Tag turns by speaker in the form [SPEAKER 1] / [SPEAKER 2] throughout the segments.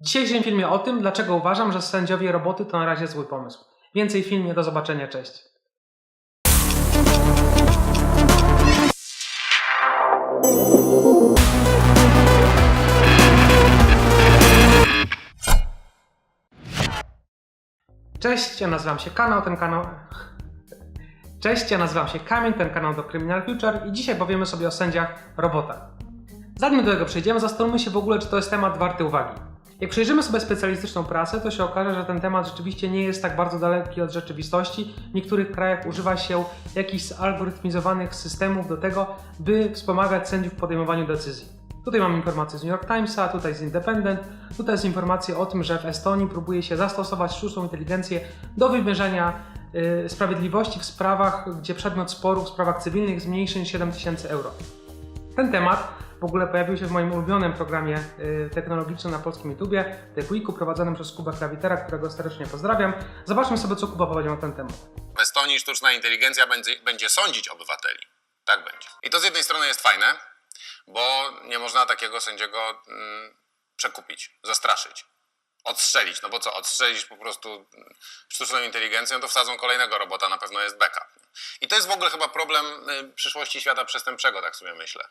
[SPEAKER 1] Dzisiejszym filmie o tym, dlaczego uważam, że sędziowie roboty to na razie zły pomysł. Więcej w filmie, do zobaczenia, cześć. Cześć, ja nazywam się Kanał, ten kanał... Cześć, ja nazywam się Kamil, ten kanał do Criminal Future i dzisiaj powiemy sobie o sędziach robotach. Zanim do tego przejdziemy, zastanówmy się w ogóle, czy to jest temat warty uwagi. Jak przejrzymy sobie specjalistyczną pracę, to się okaże, że ten temat rzeczywiście nie jest tak bardzo daleki od rzeczywistości. W niektórych krajach używa się jakichś zalgorytmizowanych systemów do tego, by wspomagać sędziów w podejmowaniu decyzji. Tutaj mam informacje z New York Timesa, tutaj z Independent, tutaj jest informacja o tym, że w Estonii próbuje się zastosować sztuczną inteligencję do wymierzania y, sprawiedliwości w sprawach, gdzie przedmiot sporu w sprawach cywilnych jest mniejszy niż 7000 euro. Ten temat w ogóle pojawił się w moim ulubionym programie y, technologicznym na polskim YouTubie, Quicku, prowadzonym przez Kuba Krawitera, którego serdecznie pozdrawiam. Zobaczmy sobie, co Kuba powiedział na ten temat.
[SPEAKER 2] W Estonii sztuczna inteligencja będzie, będzie sądzić obywateli. Tak będzie. I to z jednej strony jest fajne, bo nie można takiego sędziego mm, przekupić, zastraszyć, odstrzelić. No bo co, odstrzelić po prostu mm, sztuczną inteligencją, to wsadzą kolejnego robota, na pewno jest backup. I to jest w ogóle chyba problem y, przyszłości świata przestępczego, tak sobie myślę.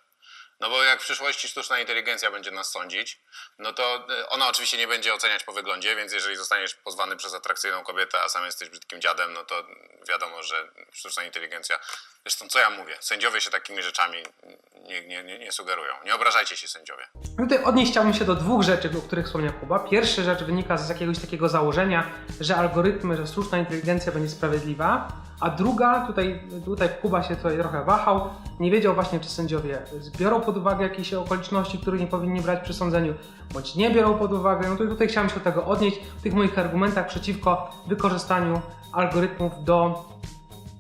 [SPEAKER 2] No bo jak w przyszłości sztuczna inteligencja będzie nas sądzić, no to y, ona oczywiście nie będzie oceniać po wyglądzie, więc jeżeli zostaniesz pozwany przez atrakcyjną kobietę, a sam jesteś brzydkim dziadem, no to wiadomo, że sztuczna inteligencja... Zresztą co ja mówię? Sędziowie się takimi rzeczami nie, nie, nie, nie sugerują. Nie obrażajcie się sędziowie.
[SPEAKER 1] Tutaj odnieść chciałbym się do dwóch rzeczy, o których wspomniał Kuba. Pierwsza rzecz wynika z jakiegoś takiego założenia, że algorytmy, że sztuczna inteligencja będzie sprawiedliwa, a druga, tutaj, tutaj Kuba się tutaj trochę wahał, nie wiedział właśnie, czy sędziowie biorą pod uwagę jakieś okoliczności, których nie powinni brać przy sądzeniu, bądź nie biorą pod uwagę. No to tutaj chciałem się do tego odnieść w tych moich argumentach przeciwko wykorzystaniu algorytmów do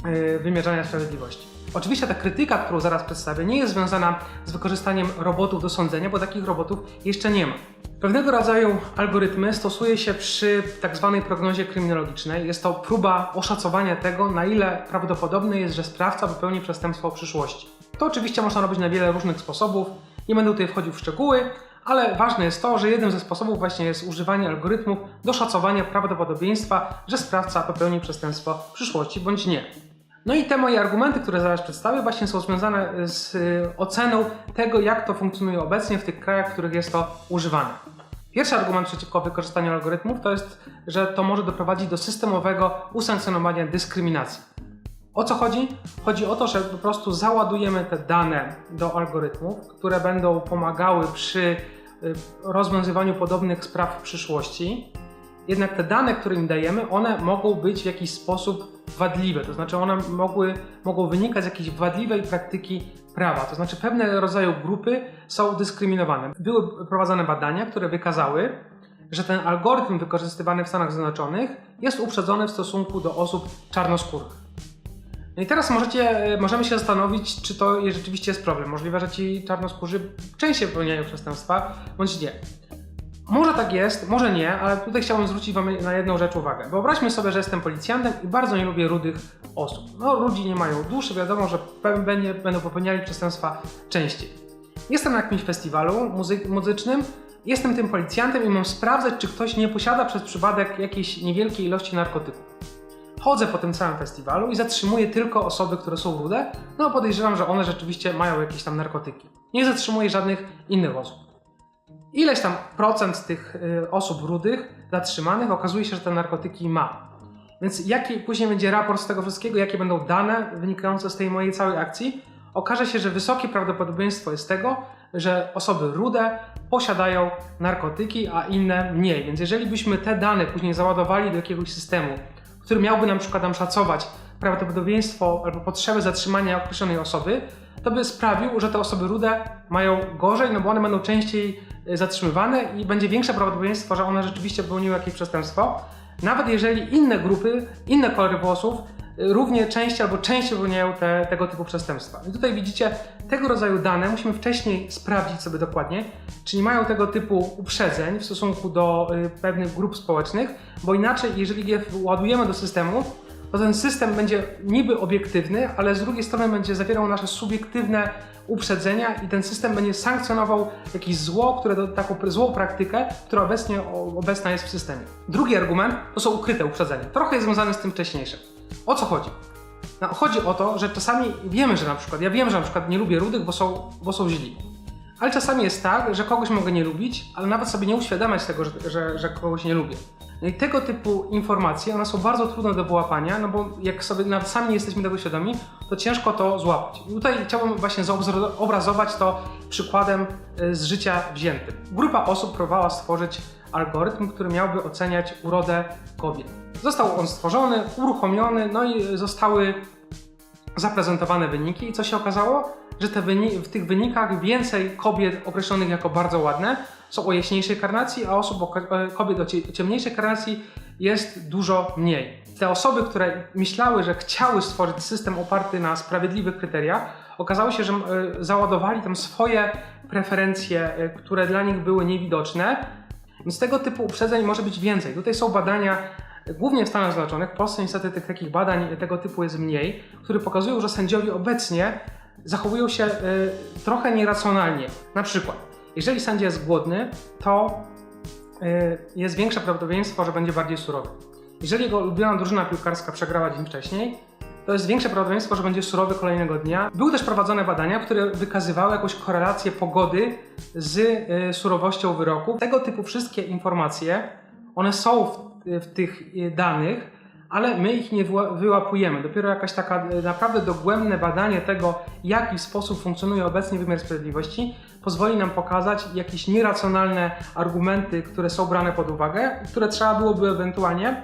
[SPEAKER 1] yy, wymierzania sprawiedliwości. Oczywiście ta krytyka, którą zaraz przedstawię, nie jest związana z wykorzystaniem robotów do sądzenia, bo takich robotów jeszcze nie ma. Pewnego rodzaju algorytmy stosuje się przy tak zwanej prognozie kryminologicznej. Jest to próba oszacowania tego, na ile prawdopodobne jest, że sprawca popełni przestępstwo w przyszłości. To oczywiście można robić na wiele różnych sposobów. Nie będę tutaj wchodził w szczegóły, ale ważne jest to, że jednym ze sposobów właśnie jest używanie algorytmów do szacowania prawdopodobieństwa, że sprawca popełni przestępstwo w przyszłości bądź nie. No i te moje argumenty, które zaraz przedstawię, właśnie są związane z y, oceną tego, jak to funkcjonuje obecnie w tych krajach, w których jest to używane. Pierwszy argument przeciwko wykorzystaniu algorytmów to jest, że to może doprowadzić do systemowego usankcjonowania dyskryminacji. O co chodzi? Chodzi o to, że po prostu załadujemy te dane do algorytmów, które będą pomagały przy y, rozwiązywaniu podobnych spraw w przyszłości. Jednak te dane, które im dajemy, one mogą być w jakiś sposób wadliwe, to znaczy one mogły, mogą wynikać z jakiejś wadliwej praktyki prawa, to znaczy pewne rodzaje grupy są dyskryminowane. Były prowadzone badania, które wykazały, że ten algorytm wykorzystywany w Stanach Zjednoczonych jest uprzedzony w stosunku do osób czarnoskórych. No i teraz możecie, możemy się zastanowić, czy to rzeczywiście jest problem. Możliwe, że ci czarnoskórzy częściej popełniają przestępstwa, bądź nie. Może tak jest, może nie, ale tutaj chciałbym zwrócić Wam na jedną rzecz uwagę. Wyobraźmy sobie, że jestem policjantem i bardzo nie lubię rudych osób. No, ludzi nie mają duszy, wiadomo, że pe- będzie- będą popełniali przestępstwa częściej. Jestem na jakimś festiwalu muzy- muzycznym, jestem tym policjantem i mam sprawdzać, czy ktoś nie posiada przez przypadek jakiejś niewielkiej ilości narkotyków. Chodzę po tym całym festiwalu i zatrzymuję tylko osoby, które są rude, no podejrzewam, że one rzeczywiście mają jakieś tam narkotyki. Nie zatrzymuję żadnych innych osób ileś tam procent tych y, osób rudych zatrzymanych okazuje się, że te narkotyki ma. Więc jaki później będzie raport z tego wszystkiego, jakie będą dane wynikające z tej mojej całej akcji? Okaże się, że wysokie prawdopodobieństwo jest tego, że osoby rude posiadają narkotyki, a inne mniej. Więc jeżeli byśmy te dane później załadowali do jakiegoś systemu, który miałby nam przykład nam szacować prawdopodobieństwo albo potrzebę zatrzymania określonej osoby, to by sprawił, że te osoby rude mają gorzej, no bo one będą częściej y, zatrzymywane i będzie większe prawdopodobieństwo, że one rzeczywiście popełniły jakieś przestępstwo. Nawet jeżeli inne grupy, inne kolory włosów y, równie częściej albo częściej popełniają te, tego typu przestępstwa. I tutaj widzicie, tego rodzaju dane musimy wcześniej sprawdzić sobie dokładnie, czy nie mają tego typu uprzedzeń w stosunku do y, pewnych grup społecznych, bo inaczej, jeżeli je ładujemy do systemu, to ten system będzie niby obiektywny, ale z drugiej strony będzie zawierał nasze subiektywne uprzedzenia i ten system będzie sankcjonował jakieś zło, które taką złą praktykę, która obecnie obecna jest w systemie. Drugi argument to są ukryte uprzedzenia. Trochę jest związany z tym wcześniejszym. O co chodzi? No, chodzi o to, że czasami wiemy, że na przykład, ja wiem, że na przykład nie lubię rudych, bo są, bo są źli. Ale czasami jest tak, że kogoś mogę nie lubić, ale nawet sobie nie uświadamiać tego, że, że, że kogoś nie lubię. No i tego typu informacje, one są bardzo trudne do wyłapania, no bo jak sobie nawet sami nie jesteśmy tego świadomi, to ciężko to złapać. I tutaj chciałbym właśnie zobrazować to przykładem y, z życia wziętym. Grupa osób próbowała stworzyć algorytm, który miałby oceniać urodę kobiet. Został on stworzony, uruchomiony, no i zostały zaprezentowane wyniki i co się okazało? Że te wyni- w tych wynikach więcej kobiet określonych jako bardzo ładne są o jaśniejszej karnacji, a osób o, e, kobiet o cie- ciemniejszej karnacji jest dużo mniej. Te osoby, które myślały, że chciały stworzyć system oparty na sprawiedliwych kryteriach, okazało się, że e, załadowali tam swoje preferencje, e, które dla nich były niewidoczne. Więc tego typu uprzedzeń może być więcej. Tutaj są badania Głównie w Stanach Zjednoczonych, w Polsce niestety tych takich badań tego typu jest mniej, które pokazują, że sędziowie obecnie zachowują się y, trochę nieracjonalnie. Na przykład, jeżeli sędzia jest głodny, to y, jest większe prawdopodobieństwo, że będzie bardziej surowy. Jeżeli jego ulubiona drużyna piłkarska przegrała dzień wcześniej, to jest większe prawdopodobieństwo, że będzie surowy kolejnego dnia. Były też prowadzone badania, które wykazywały jakąś korelację pogody z y, surowością wyroku. Tego typu wszystkie informacje, one są w, w tych y, danych, ale my ich nie wyła- wyłapujemy. Dopiero jakaś taka y, naprawdę dogłębne badanie tego, w jaki sposób funkcjonuje obecnie wymiar sprawiedliwości, pozwoli nam pokazać jakieś nieracjonalne argumenty, które są brane pod uwagę, które trzeba byłoby ewentualnie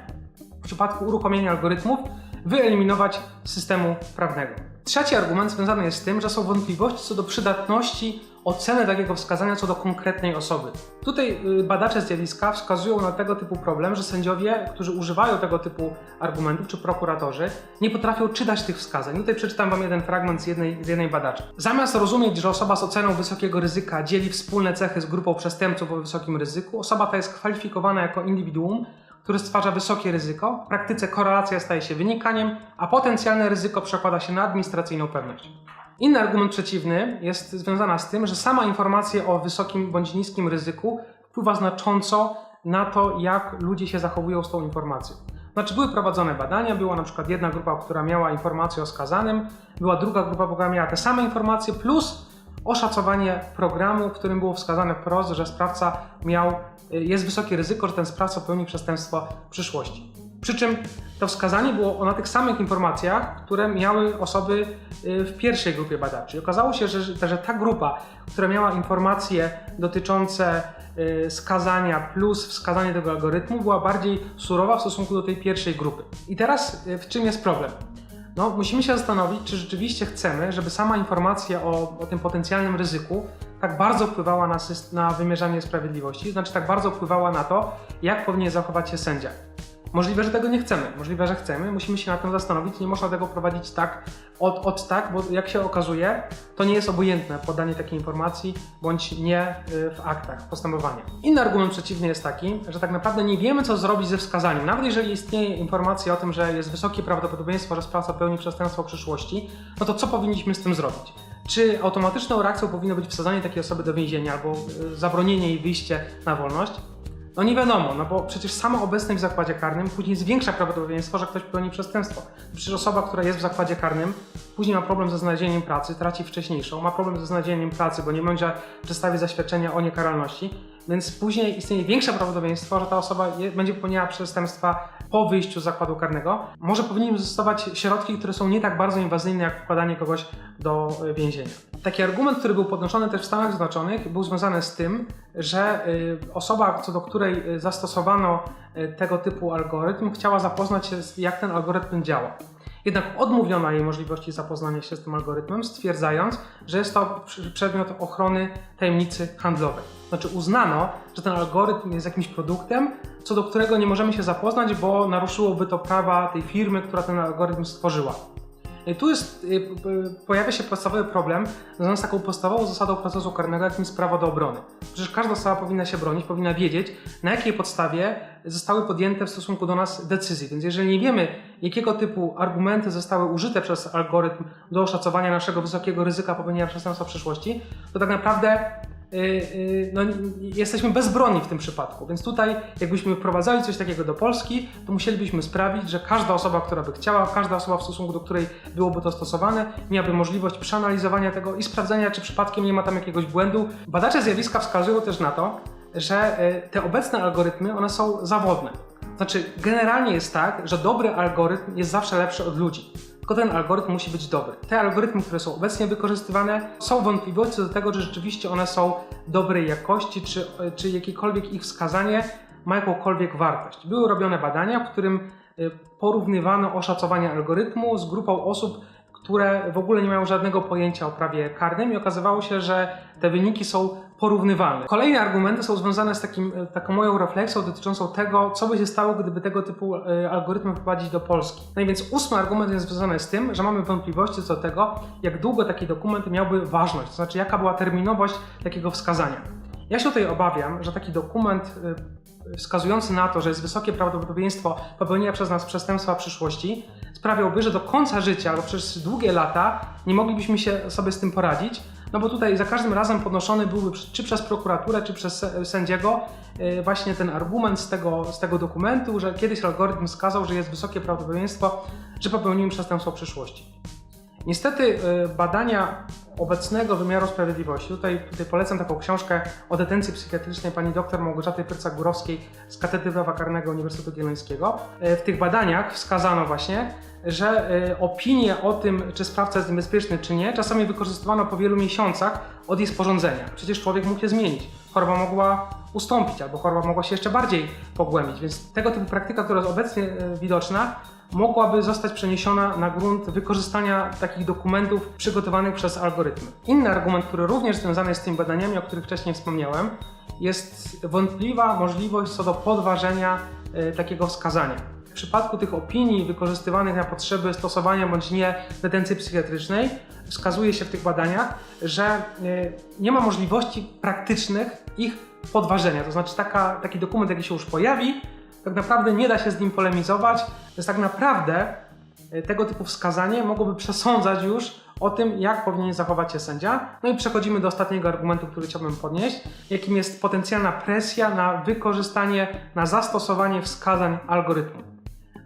[SPEAKER 1] w przypadku uruchomienia algorytmów wyeliminować z systemu prawnego. Trzeci argument związany jest z tym, że są wątpliwości co do przydatności oceny takiego wskazania co do konkretnej osoby. Tutaj y, badacze zjawiska wskazują na tego typu problem, że sędziowie, którzy używają tego typu argumentów, czy prokuratorzy, nie potrafią czytać tych wskazań. Tutaj przeczytam Wam jeden fragment z jednej, z jednej badaczy. Zamiast rozumieć, że osoba z oceną wysokiego ryzyka dzieli wspólne cechy z grupą przestępców o wysokim ryzyku, osoba ta jest kwalifikowana jako indywiduum, który stwarza wysokie ryzyko. W praktyce korelacja staje się wynikaniem, a potencjalne ryzyko przekłada się na administracyjną pewność. Inny argument przeciwny jest związana z tym, że sama informacja o wysokim bądź niskim ryzyku wpływa znacząco na to, jak ludzie się zachowują z tą informacją. Znaczy były prowadzone badania, była na przykład jedna grupa, która miała informację o skazanym, była druga grupa, która miała te same informacje, plus oszacowanie programu, w którym było wskazane wprost, że sprawca miał, jest wysokie ryzyko, że ten sprawca popełni przestępstwo w przyszłości. Przy czym to wskazanie było na tych samych informacjach, które miały osoby y, w pierwszej grupie badawczej. Okazało się, że, że ta grupa, która miała informacje dotyczące y, skazania plus wskazanie tego algorytmu, była bardziej surowa w stosunku do tej pierwszej grupy. I teraz y, w czym jest problem? No, musimy się zastanowić, czy rzeczywiście chcemy, żeby sama informacja o, o tym potencjalnym ryzyku tak bardzo wpływała na, na wymierzanie sprawiedliwości, znaczy tak bardzo wpływała na to, jak powinien zachować się sędzia. Możliwe, że tego nie chcemy, możliwe, że chcemy, musimy się nad tym zastanowić, nie można tego prowadzić tak od, od tak, bo jak się okazuje, to nie jest obojętne podanie takiej informacji bądź nie y, w aktach postępowania. Inny argument przeciwny jest taki, że tak naprawdę nie wiemy, co zrobić ze wskazaniem. Nawet jeżeli istnieje informacja o tym, że jest wysokie prawdopodobieństwo, że sprawca pełni przestępstwo w przyszłości, no to co powinniśmy z tym zrobić? Czy automatyczną reakcją powinno być wsadzanie takiej osoby do więzienia albo y, zabronienie jej wyjście na wolność? No nie wiadomo, no bo przecież sama obecność w zakładzie karnym później zwiększa prawdopodobieństwo, że ktoś popełni przestępstwo. Przecież osoba, która jest w zakładzie karnym, później ma problem ze znalezieniem pracy, traci wcześniejszą, ma problem ze znalezieniem pracy, bo nie będzie przedstawić zaświadczenia o niekaralności, więc później istnieje większe prawdopodobieństwo, że ta osoba je, będzie popełniała przestępstwa po wyjściu z zakładu karnego. Może powinniśmy zastosować środki, które są nie tak bardzo inwazyjne, jak wkładanie kogoś do y, więzienia. Taki argument, który był podnoszony też w Stanach Zjednoczonych, był związany z tym, że y, osoba, co do której y, zastosowano tego typu algorytm, chciała zapoznać się jak ten algorytm działa. Jednak odmówiono jej możliwości zapoznania się z tym algorytmem, stwierdzając, że jest to przedmiot ochrony tajemnicy handlowej. Znaczy uznano, że ten algorytm jest jakimś produktem, co do którego nie możemy się zapoznać, bo naruszyłoby to prawa tej firmy, która ten algorytm stworzyła. I tu jest, y, pojawia się podstawowy problem związany z taką podstawową zasadą procesu karnego, jakim jest prawo do obrony. Przecież każda osoba powinna się bronić, powinna wiedzieć, na jakiej podstawie zostały podjęte w stosunku do nas decyzje. Więc jeżeli nie wiemy, jakiego typu argumenty zostały użyte przez algorytm do oszacowania naszego wysokiego ryzyka popełnienia przestępstwa w przyszłości, to tak naprawdę y, y, no, jesteśmy bezbronni w tym przypadku. Więc tutaj, jakbyśmy wprowadzali coś takiego do Polski, to musielibyśmy sprawić, że każda osoba, która by chciała, każda osoba w stosunku do której byłoby to stosowane, miałaby możliwość przeanalizowania tego i sprawdzenia, czy przypadkiem nie ma tam jakiegoś błędu. Badacze zjawiska wskazują też na to, że y, te obecne algorytmy, one są zawodne. Znaczy, generalnie jest tak, że dobry algorytm jest zawsze lepszy od ludzi. Tylko ten algorytm musi być dobry. Te algorytmy, które są obecnie wykorzystywane, są wątpliwości co do tego, że rzeczywiście one są dobrej jakości, czy, czy jakiekolwiek ich wskazanie ma jakąkolwiek wartość. Były robione badania, w którym y, porównywano oszacowanie algorytmu z grupą osób, które w ogóle nie mają żadnego pojęcia o prawie karnym i okazywało się, że te wyniki są porównywalne. Kolejne argumenty są związane z takim, e, taką moją refleksją dotyczącą tego, co by się stało, gdyby tego typu e, algorytmy wprowadzić do Polski. No i więc ósmy argument jest związany z tym, że mamy wątpliwości co do tego, jak długo taki dokument miałby ważność, to znaczy jaka była terminowość takiego wskazania. Ja się tutaj obawiam, że taki dokument y, wskazujący na to, że jest wysokie prawdopodobieństwo popełnienia przez nas przestępstwa w przyszłości, sprawiałby, że do końca życia albo przez długie lata nie moglibyśmy się sobie z tym poradzić, no bo tutaj za każdym razem podnoszony byłby czy przez prokuraturę, czy przez sędziego y, właśnie ten argument z tego, z tego dokumentu, że kiedyś algorytm wskazał, że jest wysokie prawdopodobieństwo, że popełnimy przestępstwo w przyszłości. Niestety y, badania obecnego wymiaru sprawiedliwości, tutaj, tutaj polecam taką książkę o detencji psychiatrycznej pani dr Małgorzaty Pyrca-Górowskiej z Katedry Prawa Karnego Uniwersytetu Jagiellońskiego. Y, W tych badaniach wskazano właśnie, że y, opinie o tym, czy sprawca jest niebezpieczny, czy nie, czasami wykorzystywano po wielu miesiącach od jej sporządzenia. Przecież człowiek mógł się zmienić. Choroba mogła ustąpić, albo choroba mogła się jeszcze bardziej pogłębić, więc tego typu praktyka, która jest obecnie y, widoczna, mogłaby zostać przeniesiona na grunt wykorzystania takich dokumentów przygotowanych przez algorytmy. Inny argument, który również związany jest z tymi badaniami, o których wcześniej wspomniałem, jest wątpliwa możliwość co do podważenia e, takiego wskazania. W przypadku tych opinii wykorzystywanych na potrzeby stosowania bądź nie detencji psychiatrycznej, wskazuje się w tych badaniach, że e, nie ma możliwości praktycznych ich podważenia. To znaczy taka, taki dokument, jaki się już pojawi, tak naprawdę nie da się z nim polemizować, więc tak naprawdę e, tego typu wskazanie mogłoby przesądzać już o tym, jak powinien zachować się sędzia. No i przechodzimy do ostatniego argumentu, który chciałbym podnieść, jakim jest potencjalna presja na wykorzystanie, na zastosowanie wskazań algorytmu.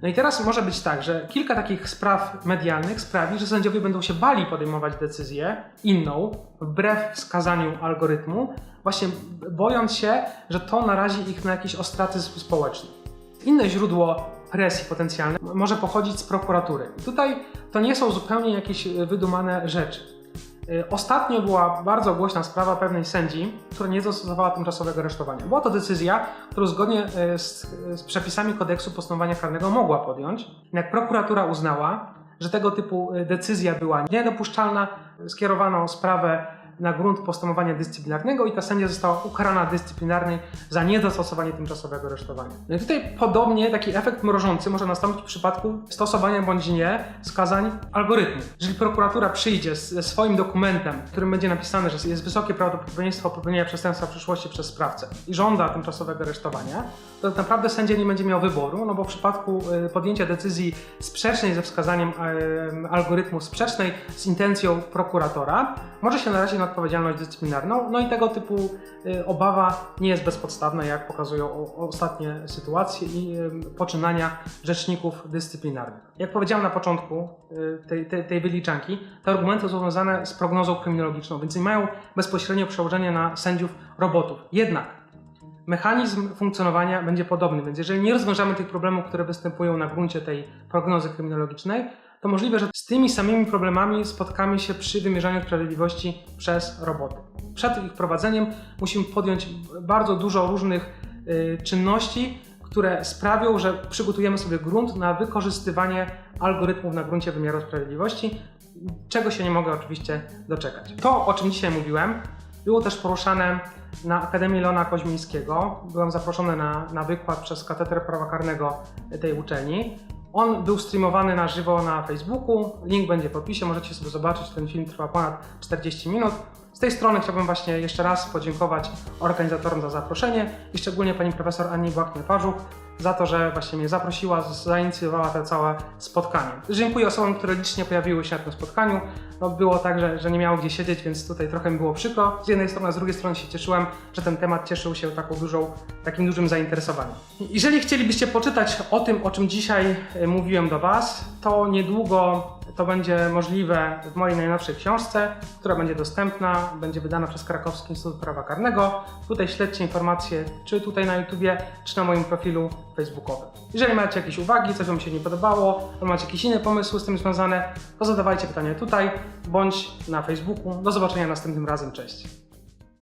[SPEAKER 1] No i teraz może być tak, że kilka takich spraw medialnych sprawi, że sędziowie będą się bali podejmować decyzję inną, wbrew wskazaniu algorytmu, właśnie bojąc się, że to narazi ich na jakiś ostracyzm społeczny. Inne źródło presji potencjalnej może pochodzić z prokuratury. Tutaj to nie są zupełnie jakieś wydumane rzeczy. E, Ostatnio była bardzo głośna sprawa pewnej sędzi, która nie zastosowała tymczasowego aresztowania. Była to decyzja, którą zgodnie e, z, z przepisami kodeksu postępowania karnego mogła podjąć. Jak prokuratura uznała, że tego typu e, decyzja była niedopuszczalna, skierowano sprawę na grunt postępowania dyscyplinarnego i ta sędzia została ukarana dyscyplinarnie za niedostosowanie tymczasowego aresztowania. No i tutaj podobnie taki efekt mrożący może nastąpić w przypadku stosowania bądź nie skazań algorytmu. Jeżeli prokuratura przyjdzie ze swoim dokumentem, w którym będzie napisane, że jest wysokie prawdopodobieństwo popełnienia przestępstwa w przyszłości przez sprawcę i żąda tymczasowego aresztowania, to tak naprawdę sędzia nie będzie miał wyboru, no bo w przypadku y, podjęcia decyzji sprzecznej ze wskazaniem em, algorytmu, sprzecznej z intencją prokuratora, może się narazić na odpowiedzialność dyscyplinarną, no i tego typu y, obawa nie jest bezpodstawna, jak pokazują ostatnie sytuacje i poczynania rzeczników dyscyplinarnych. Jak powiedziałem na początku y, tej, tej, tej wyliczanki, te argumenty są związane z prognozą kryminologiczną, więc nie mają bezpośrednio przełożenia na sędziów robotów. Jednak mechanizm funkcjonowania będzie podobny, więc jeżeli nie rozwiążemy tych problemów, które występują na gruncie tej prognozy kryminologicznej, to możliwe, że z tymi samymi problemami spotkamy się przy wymierzaniu sprawiedliwości przez roboty. Przed ich prowadzeniem musimy podjąć bardzo dużo różnych y, czynności, które sprawią, że przygotujemy sobie grunt na wykorzystywanie algorytmów na gruncie wymiaru sprawiedliwości, czego się nie mogę oczywiście doczekać. To, o czym dzisiaj mówiłem, było też poruszane na Akademii Leona Koźmińskiego. Byłem zaproszony na, na wykład przez Katedrę Prawa Karnego tej uczelni. On był streamowany na żywo na Facebooku. Link będzie w opisie, możecie sobie zobaczyć. Ten film trwa ponad 40 minut. Z tej strony chciałbym właśnie jeszcze raz podziękować organizatorom za zaproszenie i szczególnie pani profesor Anni Błachnie-Parzuch za to, że właśnie mnie zaprosiła, zainicjowała to całe spotkanie. Dziękuję osobom, które licznie pojawiły się na tym spotkaniu. No, było tak, że, że nie miało gdzie siedzieć, więc tutaj trochę mi było przykro. Z jednej strony, a z drugiej strony się cieszyłem, że ten temat cieszył się taką dużą, takim dużym zainteresowaniem. Jeżeli chcielibyście poczytać o tym, o czym dzisiaj e, mówiłem do Was, to niedługo to będzie możliwe w mojej najnowszej książce, która będzie dostępna, będzie wydana przez Krakowski Instytut Prawa Karnego. Tutaj śledźcie informacje, czy tutaj na YouTubie, czy na moim profilu facebookowym. Jeżeli macie jakieś uwagi, coś Wam się nie podobało, albo macie jakieś inne pomysły z tym związane, to zadawajcie pytania tutaj, bądź na Facebooku. Do zobaczenia następnym razem, cześć.